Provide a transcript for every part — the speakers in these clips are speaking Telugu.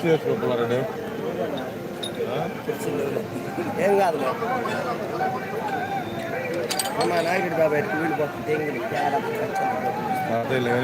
కుర్చీ వేసుకోవాలండి ఏం కాదులే. మా నాయకుడి బాబాయ్ వీడిపోతుంది అదేలే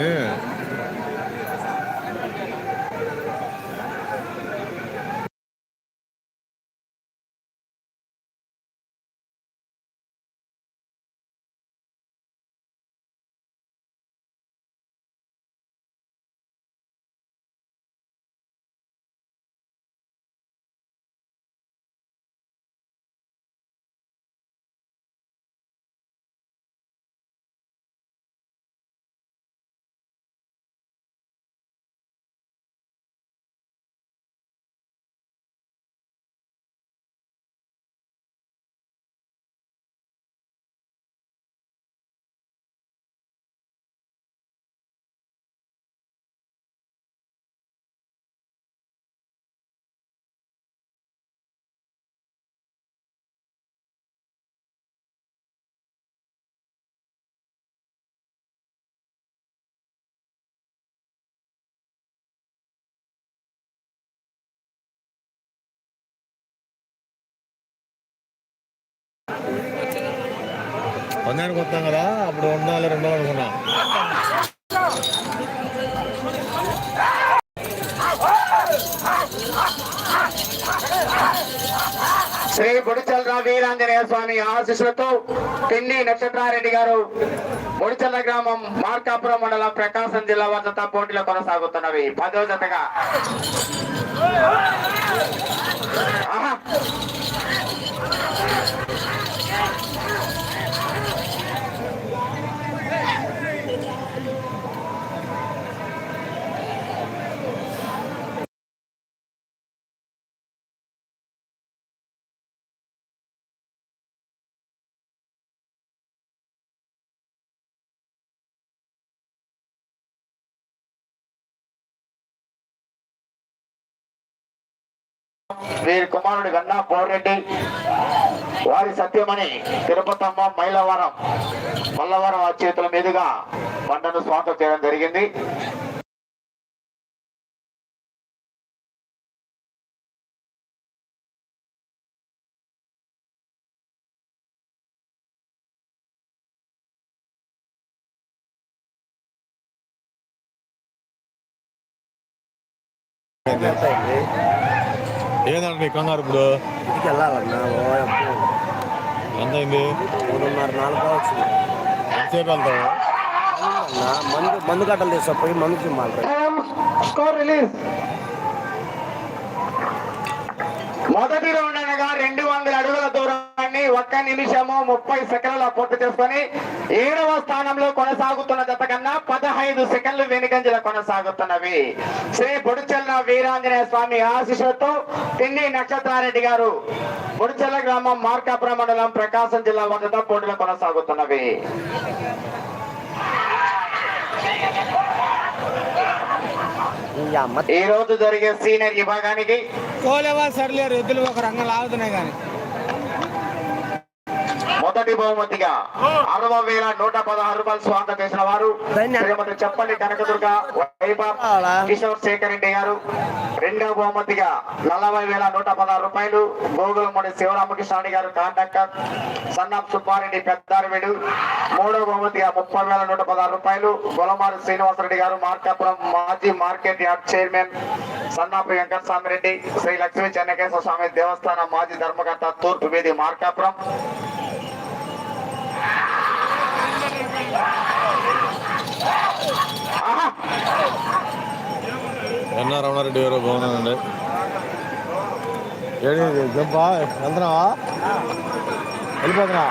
పందానికి వస్తాం కదా అప్పుడు ఉండాలి రెండు వందలు అనుకున్నా శ్రీ బుడిచల్ర వీరాంజనేయ స్వామి ఆశీస్సులతో పిన్ని నక్షత్రారెడ్డి గారు బుడిచల్ల గ్రామం మార్కాపురం మండలం ప్రకాశం జిల్లా వద్ద పోటీలు కొనసాగుతున్నవి. పదో జతగా. వీరి కుమారుడు గన్నా పోరెడ్డి వారి సత్యమని తిరుపతమ్మ మైలవరం. మల్లవరం అచేతుల మీదుగా పంటను స్వాగతం చేయడం జరిగింది. ఏదండి మీ కంగారు ఇప్పుడు? ఇంటికి వెళ్ళాలన్నా. ఎంత అయింది మూడున్నర నాలుగు వచ్చింది ఎంతసేపు వెళ్తావు? మందు మందు కట్టలు తీసుకుపోయి మందు చిమ్మాలి స్కోర్ రిలీజ్. మొదటి రౌండ్ అనగా రెండు వందల అడుగుల దూరాన్ని ఒక్క నిమిషము ముప్పై సెకండ్ల పూర్తి చేసుకొని ఏడవ స్థానంలో కొనసాగుతున్న జత కన్నా పదహైదు సెకండ్లు వెనుకంజల కొనసాగుతున్నవి. శ్రీ బుడిచెల్ల వీరాంజనేయ స్వామి ఆశీస్సులతో పిన్ని నక్షత్రారెడ్డి గారు బుడిచెల్ల గ్రామం మార్కాపురం మండలం ప్రకాశం జిల్లా వద్ద పోటీలు కొనసాగుతున్నవి. ఈ ఈ రోజు జరిగే సీనియర్ విభాగానికి కోలేవా సర్లేరు ఎద్దులు ఒక రంగం లాగుతున్నాయి కానీ. మొదటి బహుమతిగా అరవై వేల నూట పదహారు రూపాయలు స్వాగతం చేసిన వారు. శ్రీమతి చెప్పల్లి కనకదుర్గ వైభవ్ కిషోర్ శేఖర్ రెడ్డి గారు. రెండవ బహుమతిగా నలభై వేల నూట పదహారు రూపాయలు గోగులమూడి శివరామకృష్ణారెడ్డి గారు కాంటాక్టర్ సన్నాప్ సుబ్బారెడ్డి పెద్దారవీడు. మూడవ బహుమతిగా ముప్పై వేల నూట పదహారు రూపాయలు గొలమారి శ్రీనివాసరెడ్డి గారు మార్కాపురం మాజీ market yard chairman Sannapu Venkataswamy Reddy Shri Lakshmi Chennakeshwara Swamy దేవస్థానం మాజీ ధర్మకర్త తూర్పు వీధి మార్కాపురం. ఎన్ఆర్ రమణారెడ్డి గారు బాగున్నానండి ఏడి జంపా వెళ్తున్నావా? వెళ్ళిపోతున్నా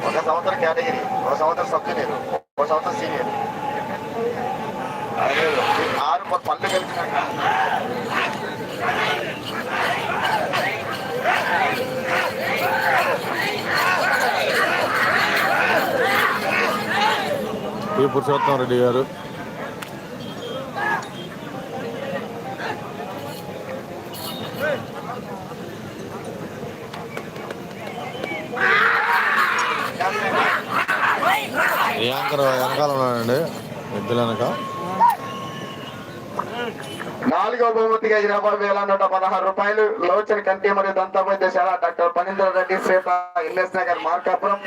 ఒక సంవత్సరం కేటగిరీ ఒక సంవత్సరం సబ్ జూనియర్ ఒక సంవత్సరం సీనియర్. ఆరు పళ్ళు కలిపినాక పురుషోత్తం రెడ్డి గారు. యాంకర్ వెనకాల ఉన్నాడండి ఎద్దుల వెనక. నాలుగో బహుమతిగా ఇరవై వేల నూట పదహారు రూపాయలు. లోచన కంటి మరియు దంత వైద్యశాల డాక్టర్ పనీంద్ర రెడ్డి శ్వేత ఎల్ఎస్ నగర్ మార్కాపురం.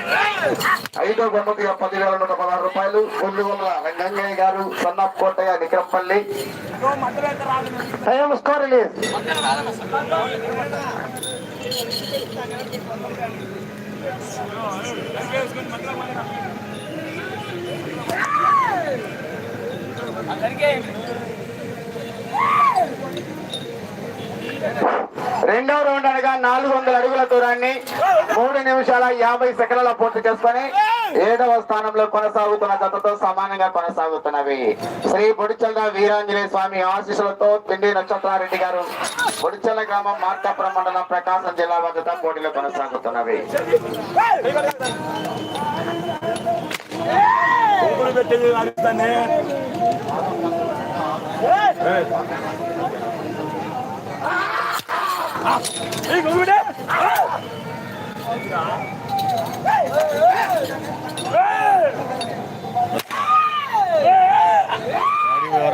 ఐదో బహుమతిగా పదివేల నూట పదహారు రూపాయలు. పుల్లివల్ల రంగంగయ్య గారు సన్నప్ కోటయ్య నికరంపల్లి అందరికీ స్కోర్ రిలీజ్ రెండవ రౌండ్ అనగా నాలుగు వందల అడుగుల దూరాన్ని మూడు నిమిషాల యాభై సెకండ్ల పూర్తి చేసుకొని ఏడవ స్థానంలో కొనసాగుతున్న జతతో సమానంగా కొనసాగుతున్నవి. శ్రీ బుడిచల్ల వీరాంజనేయ స్వామి ఆశీస్సులతో పిండి నక్షత్రారెడ్డి గారు బుడిచల్ల గ్రామం మార్కాపురం మండలం ప్రకాశం జిల్లా వద్ద పోటీలో కొనసాగుతున్నవి. పెట్టింది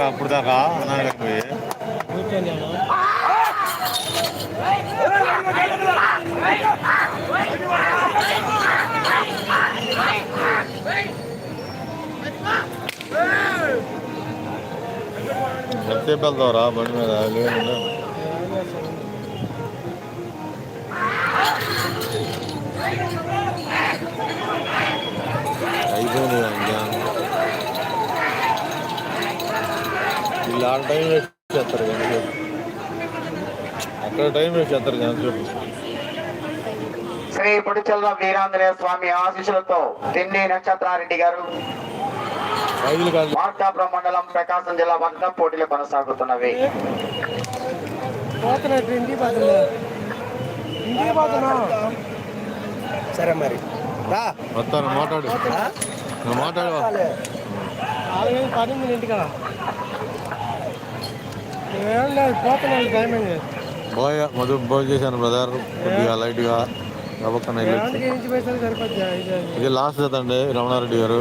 అప్పుడు దాకా అన్నాడు పోయి ఎంతసేపు వెళ్తావురా బండి మీద లేదు అయిపోయింది వీళ్ళు ఆడ టైం వేస్ట్ చేస్తారు ఎంతసేపు అక్కడ టైం వేస్ట్ చేస్తారు ఎంతసేపు శ్రీ బుడిచల్ల వీరాంజనేయ స్వామి ఆశీస్సులతో తిండి నక్షత్రారెడ్డి గారు మార్కాపురం మండలం ప్రకాశం జిల్లా వద్ద పోటీలు కొనసాగుతున్నవి. పోతున్నట్టు ఇంటికి పోతున్నా ఇంటికి పోతున్నా సరే మరి. రా. వస్తాను మాట్లాడు. నాలుగైదు పది ఇంటికాడ మధు చేశాను బ్రదర్ కొద్దిగా లైట్గా గబక్కన ఇది లాస్ట్ అండి రమణారెడ్డి గారు.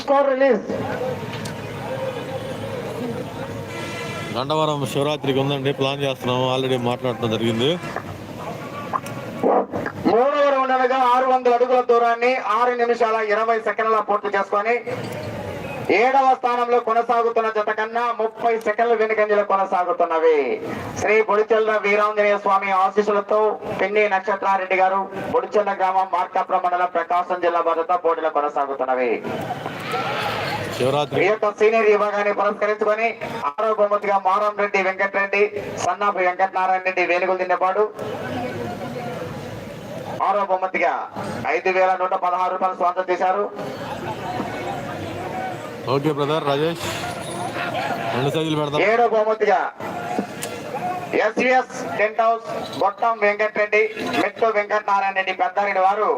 స్కోర్ రిలీజ్ గండవరం శివరాత్రికి ఉందండి. ప్లాన్ చేస్తున్నాము. ఆల్రెడీ మాట్లాడటం జరిగింది. మూడవ రౌండ్ అనగా ఆరు వందల అడుగుల దూరాన్ని ఆరు నిమిషాల ఇరవై సెకండ్ల పూర్తి చేసుకొని ఏడవ స్థానంలో కొనసాగుతున్న జత కన్నా ముప్పై సెకండ్ల వెనుకంజలు కొనసాగుతున్నవి. శ్రీ బుడిచెల్ల వీరాంజనేయ స్వామి ఆశీస్సులతో పిన్ని నక్షత్రారెడ్డి గారు బుడిచెల్ల గ్రామం మార్కాపురం మండలం ప్రకాశం జిల్లా భద్రత పోటీలు కొనసాగుతున్నవి. ఈ యొక్క సీనియర్ విభాగాన్ని పురస్కరించుకొని ఆరో బహుమతిగా మారం రెడ్డి వెంకటరెడ్డి సన్నాపి వెంకటనారాయణ రెడ్డి వేణుగులు తిన్నపాడు. ఆరో బహుమతిగా ఐదు వేల నూట పదహారు రూపాయలు స్వాగతం చేశారు. Okay brother Rajesh. రెండు సైజులు పెడతాం ఏడో బహుమతిగా. ఎస్విఎస్ టెంట్ హౌస్ గొట్టం వెంకటరెడ్డి మెట్టు వెంకటనారాయణ రెడ్డి పెద్దారెడ్డి వారు.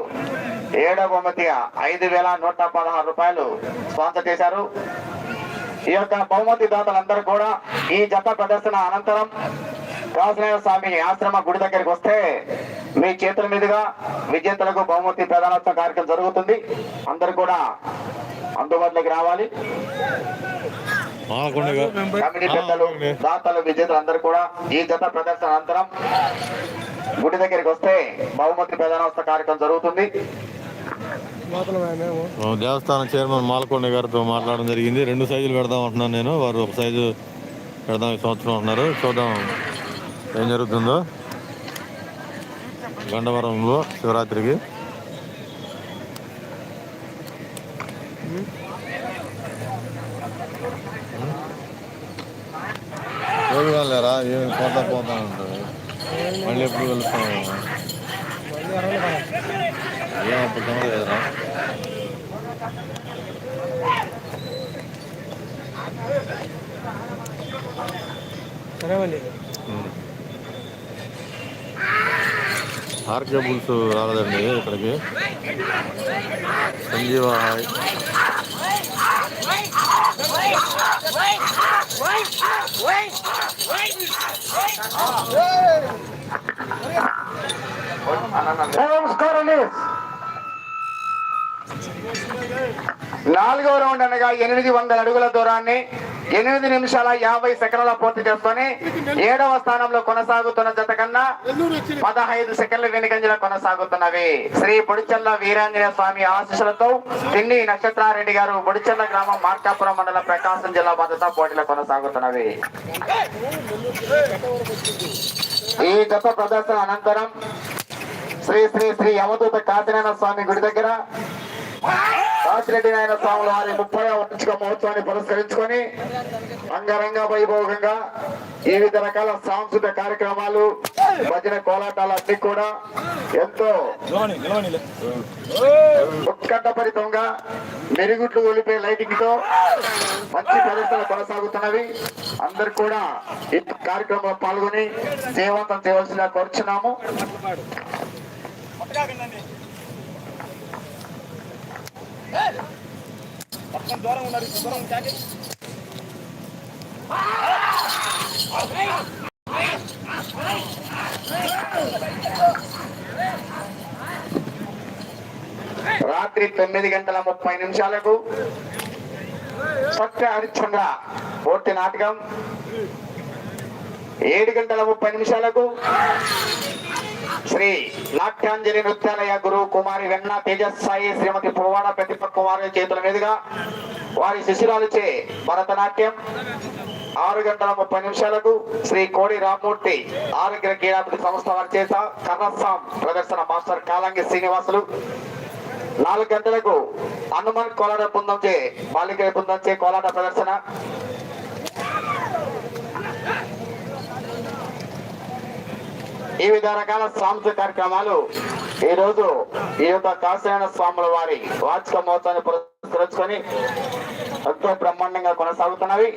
ఏడో బహుమతిగా ఐదు వేల నూట పదహారు రూపాయలు స్పాన్సర్ చేశారు. ఈ యొక్క బహుమతి దాతలందరూ కూడా ఈ జత ప్రదర్శన అనంతరం కాసునాయ స్వామి ఆశ్రమ గుడి దగ్గరికి వస్తే మీ చేతుల మీదుగా విజేతలకు బహుమతి ప్రధానోత్సవ కార్యక్రమం జరుగుతుంది. అందరూ కూడా అందుబాటులోకి రావాలి. కమిటీ పెద్దలు దాతలు విజేతలు అందరూ కూడా ఈ జత ప్రదర్శన అనంతరం గుడి దగ్గరికి వస్తే బహుమతి ప్రధానోత్సవ కార్యక్రమం జరుగుతుంది. దేవస్థానం చైర్మన్ మాలకొండ గారితో మాట్లాడడం జరిగింది. రెండు సైజులు పెడదాం అంటున్నాను నేను. వారు ఒక సైజు పెడదాం ఈ సంవత్సరం అంటున్నారు. చూద్దాం ఏం జరుగుతుందో. గండవరంలో శివరాత్రికి. ఏమి పోతా పోతా ఉంటుంది మళ్ళీ ఎప్పుడు వెళ్తాము మళ్ళీ అరవై పడాలి. ఏం అప్పుడు కనలేదురా సరే మళ్ళీ ఆర్కే బుల్స్ రాలేదండి ఇక్కడికి సంజీవ హాయ్ నాలుగో రౌండ్ అనగా ఎనిమిది వందల అడుగుల దూరాన్ని ఎనిమిది నిమిషాల యాభై సెకండ్ల పూర్తి చేసుకొని ఏడవ స్థానంలో కొనసాగుతున్న జత కన్నా పదహైదు సెకండ్ల వెనుకంజలో కొనసాగుతున్నవి. శ్రీ పొడిచల్ల వీరాంజనేయ స్వామి ఆశీస్సులతో తిండి నక్షత్రారెడ్డి గారు పొడిచల్ల గ్రామం మార్కాపురం మండలం ప్రకాశం జిల్లా భద్రతా పోటీలో కొనసాగుతున్నవి. ఈ జత ప్రదర్శన అనంతరం శ్రీ శ్రీ శ్రీ యమదూత కాశీనారాయణ స్వామి గుడి దగ్గర కాశిరెడ్డి నాయన స్వాముల వారి ముప్పై వార్షిక మహోత్సవాన్ని పురస్కరించుకొని అంగరంగ వైభోగంగా వివిధ రకాల సాంస్కృతిక కార్యక్రమాలు భజన కోలాటాలు అన్ని కూడా ఎంతో ఉత్కంఠభరితంగా మెరుగుట్లు ఒలిపే లైటింగ్తో మంచి ప్రదర్శన కొనసాగుతున్నవి. అందరు కూడా ఈ కార్యక్రమంలో పాల్గొని సేవంతం చేయవలసిన కోరుచున్నాము. రాత్రి తొమ్మిది గంటల ముప్పై నిమిషాలకు సత్య హరిశ్చంద్ర పోటీ నాటకం. ఏడు గంటల ముప్పై నిమిషాలకు శ్రీ నాట్యాంజలి నృత్యాలయ గురు కుమారి వెన్న తేజస్సాయి శ్రీమతి పువ్వాడ ప్రతిప కుమారి చేతుల మీదుగా వారి శిశురాలుచే భరతనాట్యం. ఆరు గంటల ముప్పై నిమిషాలకు శ్రీ కోడి రామ్మూర్తి ఆరోగ్య క్రీడాభివృద్ధి సంస్థ వారి చేత కర్ణస్వాం ప్రదర్శన మాస్టర్ కాలంగి శ్రీనివాసులు. నాలుగు గంటలకు హనుమాన్ కోలాట బృందం చే బాలికల బృందం చే కోలాట ప్రదర్శన. ఈ వివిధ రకాల సాంస్కృతిక కార్యక్రమాలు ఈ రోజు ఈ యొక్క కాశీనారాయణ స్వాముల వారి వార్షిక మహోత్సవాన్ని పురస్కరించుకొని ఎంతో బ్రహ్మాండంగా కొనసాగుతున్నవి.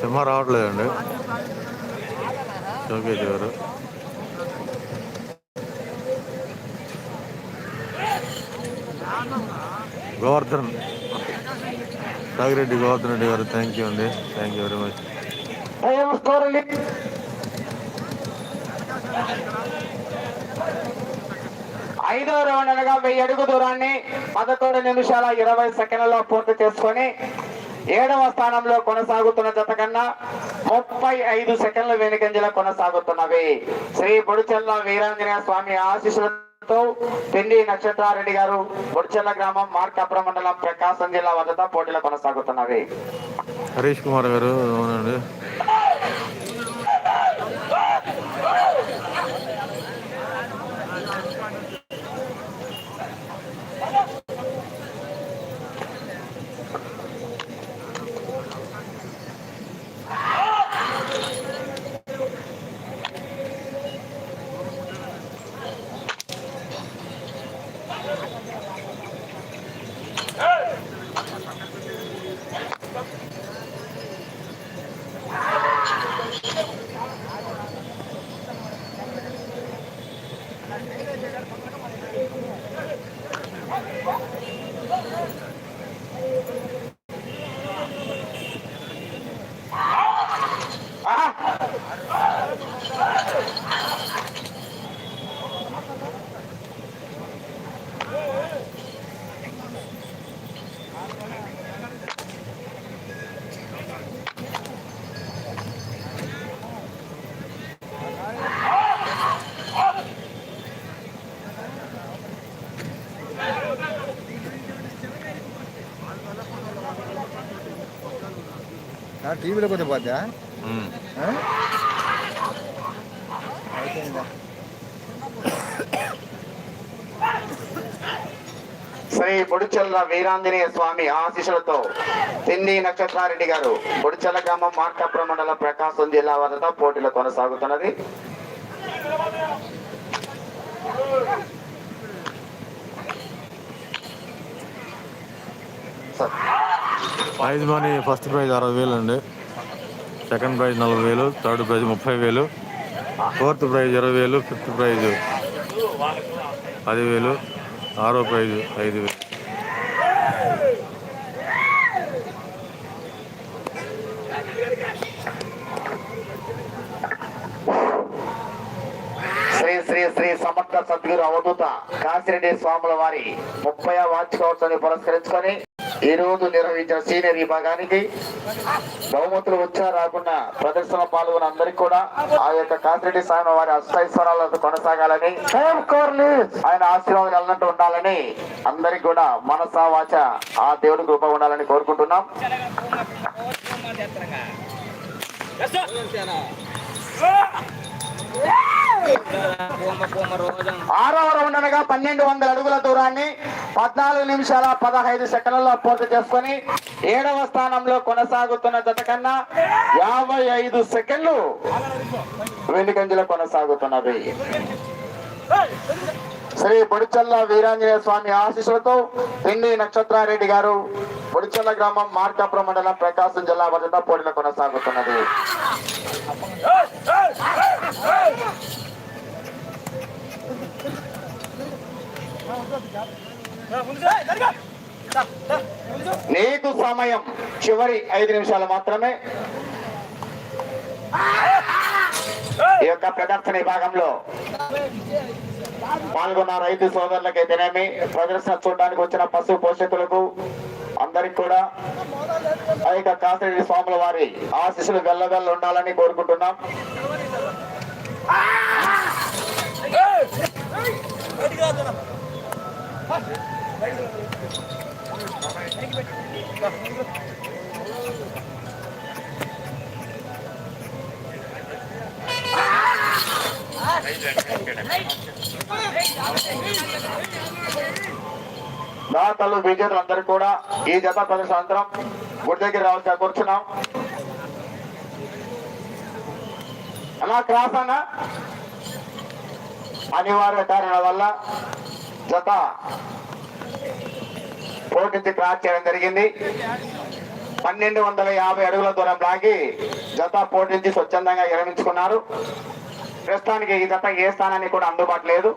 సినిమా రావట్లేదండి. షోకేజ్ గారు. గోవర్ధన్. సాగిరెడ్డి గోవర్ధన్ రెడ్డి గారు థ్యాంక్ యూ అండి. థ్యాంక్ యూ వెరీ మచ్ ఐదో రౌండ్ అనగా వెయ్యి అడుగు దూరాన్ని పదకొండు నిమిషాల ఇరవై సెకండ్లలో పూర్తి చేసుకొని ఏడవ స్థానంలో కొనసాగుతున్న జత కన్నా ముప్పై ఐదు సెకండ్ల వెనుకంజలో కొనసాగుతున్నవి. శ్రీ బుడిచెల్ల వీరాంజనేయ స్వామి ఆశీస్సులతో పిండి నక్షత్రారెడ్డి గారు బుడిచెల్ల గ్రామం మార్కాపురం మండలం ప్రకాశం జిల్లా వద్ద పోటీలు కొనసాగుతున్నవి. హరీష్ కుమార్ గారు టీవీలో పోతే పోద్దా. శ్రీ బుడిచెల్ల వీరాంజనేయ స్వామి ఆశీస్సులతో తిండి నక్షత్రారెడ్డి గారు బుడిచెల్ల గ్రామం మార్కాపురం మండలం ప్రకాశం జిల్లా వద్ద పోటీలో కొనసాగుతున్నది. ప్రైజ్ మనీ ఫస్ట్ ప్రైజ్ అరవై వేలు అండి. సెకండ్ ప్రైజ్ నలభై వేలు థర్డ్ ప్రైజ్ ముప్పై వేలు ఫోర్త్ ప్రైజ్ ఇరవై వేలు ఫిఫ్త్ ప్రైజ్ పదివేలు ఆరో ప్రైజ్ ఐదు వేలు. శ్రీ శ్రీ శ్రీ సమర్థ సద్గురు అవధూత కాశిరెడ్డి స్వాముల వారి ముప్పై వార్షికోత్సవాన్ని పురస్కరించుకొని ఈ రోజు నిర్వహించిన సీనియర్ విభాగానికి బహుమతులు వచ్చా రాకుండా ప్రదర్శన పాల్గొన్న అందరికీ కూడా ఆ యొక్క కాశిరెడ్డి స్వామి వారి అష్టైశ్వరాలతో కొనసాగాలని ఆయన ఆశీర్వాదాలు ఉండాలని అందరికి కూడా మనసా వాచ ఆ దేవుడి కృప ఉండాలని కోరుకుంటున్నాం. ఆరవ రౌండ్ అనగా పన్నెండు వందల అడుగుల దూరాన్ని పద్నాలుగు నిమిషాల పదహైదు సెకండ్లలో పూర్తి చేసుకొని ఏడవ స్థానంలో కొనసాగుతున్న జత కన్నా యాభై ఐదు సెకండ్లు వెనుకంజలో కొనసాగుతున్నది శ్రీ బొడిచల్ల వీరాంజనేయ స్వామి ఆశీస్సులతో పిండి నక్షత్రారెడ్డి గారు బొడిచల్ల గ్రామం మార్కాపురం మండలం ప్రకాశం జిల్లా వద్ద పోటీలో కొనసాగుతున్నది. నీకు సమయం. చివరి ఐదు నిమిషాలు మాత్రమే. ఈ యొక్క ప్రదర్శన విభాగంలో పాల్గొన్న రైతు సోదరులకైతేనేమి. ప్రదర్శన చూడడానికి వచ్చిన పశు పోషకులకు అందరికి కూడా ఆ యొక్క కాసిరెడ్డి స్వాముల వారి ఆశీస్సులు వెళ్ళవెళ్ళ ఉండాలని కోరుకుంటున్నాం. దాతలు విజేతలు అందరూ కూడా ఈ జత ప్రదర్శన సాయంత్రం గుడి దగ్గర రావాల్సి కూర్చున్నాం. అలా క్రాస్ అన్న? అనివార్య కారణాల వల్ల జత పోటీ నుంచి క్రాస్ చేయడం జరిగింది. పన్నెండు వందల యాభై అడుగుల దూరం లాగి జత పోటీ నుంచి స్వచ్ఛందంగా విరమించుకున్నారు. ప్రస్తుతానికి ఈ జత ఏ స్థానానికి కూడా అందుబాటు లేదు.